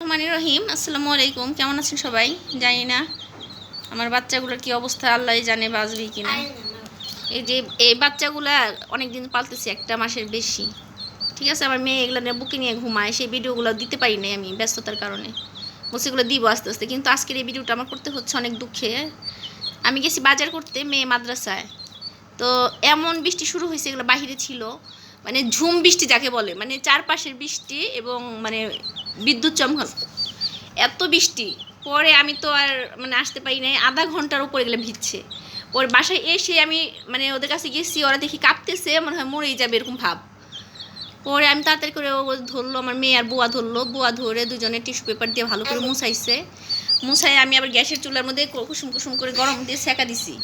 রহমান রহিম আসসালামু আলাইকুম। কেমন আছেন সবাই? জানি না আমার বাচ্চাগুলোর কি অবস্থা আল্লাহ জানে বাঁচবে কিনা। এই যে এই বাচ্চাগুলা অনেক দিন পালতেছি একটা মাসের বেশি। ঠিক আছে আমার মেয়ে এগুলো নিয়ে বুকে নিয়ে ঘুমায় সেই ভিডিওগুলো দিতে পারি নাই আমি ব্যস্ততার কারণে। বলছি এগুলো দিব আস্তে আস্তে কিন্তু আজকের এই ভিডিওটা আমার করতে হচ্ছে অনেক দুঃখে। আমি গেছি বাজার করতে মেয়ে মাদ্রাসায়। তো এমন বৃষ্টি শুরু হয়েছে এগুলো বাহিরে ছিল। মানে ঝুম বৃষ্টি যাকে বলে মানে চারপাশের বৃষ্টি এবং মানে বিদ্যুৎ চমকাল। এত বৃষ্টি, পরে আমি তো আর মানে আসতে পারি নাই। আধা ঘণ্টার উপরে গেলে ভিজছে। ওর বাসায় এসে আমি মানে ওদের কাছে গেছি, ওরা দেখি কাঁপতেছে, মনে হয় মরেই যাবে এরকম ভাব। পরে আমি তাড়াতাড়ি করে ও ধরলো, আমার মেয়ে আর বুয়া ধরলো। বুয়া ধরে দুজনে টিস্যু পেপার দিয়ে ভালো করে মুছাইছে। মুছাই আমি আবার গ্যাসের চুলার মধ্যে কুসুম কুসুম করে গরম দিয়ে সেকা দিছি।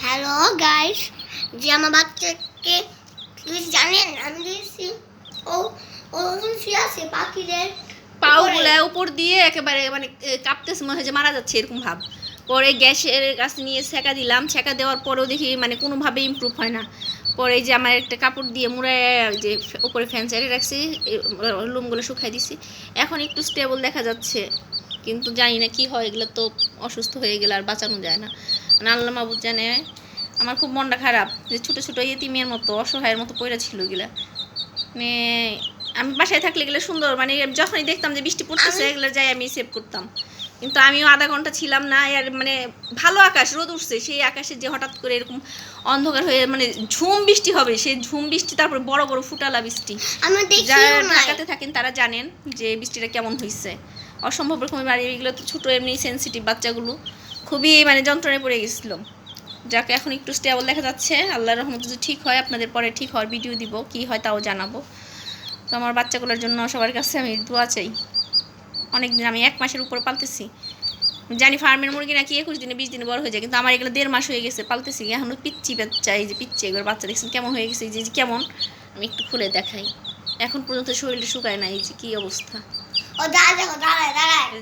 হ্যালো গাইস যে আমার বাচ্চাকে জানেন? আমি দিয়েছি ও ও, শুয়ে আছে, পাখিদের পাওগুলা উপর দিয়ে একেবারে মানে কাঁপতেছে, মনে হয় যে মারা যাচ্ছে এরকম ভাব। পরে গ্যাসের কাছে নিয়ে ছেঁকা দিলাম, ছেঁকা দেওয়ার পরেও দেখি মানে কোনোভাবে ইমপ্রুভ হয় না। পরে যে আমার একটা কাপড় দিয়ে মুড়ে যে উপরে ফ্যান চালিয়ে রাখছি লোমগুলো শুকাই দিছি। এখন একটু স্টেবল দেখা যাচ্ছে, কিন্তু জানি না কি হয়, এগুলো তো অসুস্থ হয়ে গেলে আর বাঁচানো যায় না। মানে আল্লাহ মাবুদ জানে, আমার খুব মনটা খারাপ যে ছোটো ছোটো ইয়েতিমের মতো, অসহায়ের মতো পড়ে ছিল এগুলা। মানে আমি বাসায় থাকলে এগুলো সুন্দর মানে যখনই দেখতাম যে বৃষ্টি পড়তেছে এগুলো যাই আমি সেভ করতাম। কিন্তু আমিও আধা ঘণ্টা ছিলাম না আর মানে ভালো আকাশ রোদ উঠছে সেই আকাশে যে হঠাৎ করে এরকম অন্ধকার হয়ে মানে ঝুম বৃষ্টি হবে সেই ঝুম বৃষ্টি তারপরে বড় বড় ফুটালা বৃষ্টি। যারা ঢাকাতে থাকেন তারা জানেন যে বৃষ্টিটা কেমন হয়েছে অসম্ভব রকমের বাড়ি এগুলো তো ছোটো এমনি সেন্সিটিভ বাচ্চাগুলো। খুবই মানে যন্ত্রণায় পড়ে গেছিল। যাকে এখন একটু স্টেবল দেখা যাচ্ছে। আল্লাহর রহমত যদি ঠিক হয় আপনাদের পরে ঠিক হওয়ার ভিডিও দিব কি হয় তাও জানাব। তো আমার বাচ্চাগুলোর জন্য সবার কাছে আমি দোয়া চাই। অনেক দিন আমি এক মাসের উপর পালতেছি। জানি ফার্মের মুরগি নাকি একুশ দিনে বিশ দিনে বড় হয়ে যায় কিন্তু আমার এগুলো দেড় মাস হয়ে গেছে পালতেছি। এখনও পিচ্ছি বাচ্চা এই যে পিচ্ছি এগুলো বাচ্চা দেখছেন কেমন হয়ে গেছে এই যে কেমন আমি একটু খুলে দেখাই। এখন পর্যন্ত শরীরটা শুকায় না এই যে কী অবস্থা। ও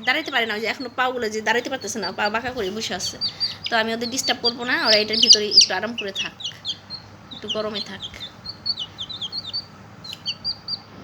দাঁড়াইতে পারে না ওই যে এখনও পাগুলো যে দাঁড়াইতে পারতেছে না পা বাঁকা করে বসে আছে। তো আমি ওদের ডিস্টার্ব করব না ওরা এটার ভিতরে একটু আরাম করে থাক একটু গরমে থাক।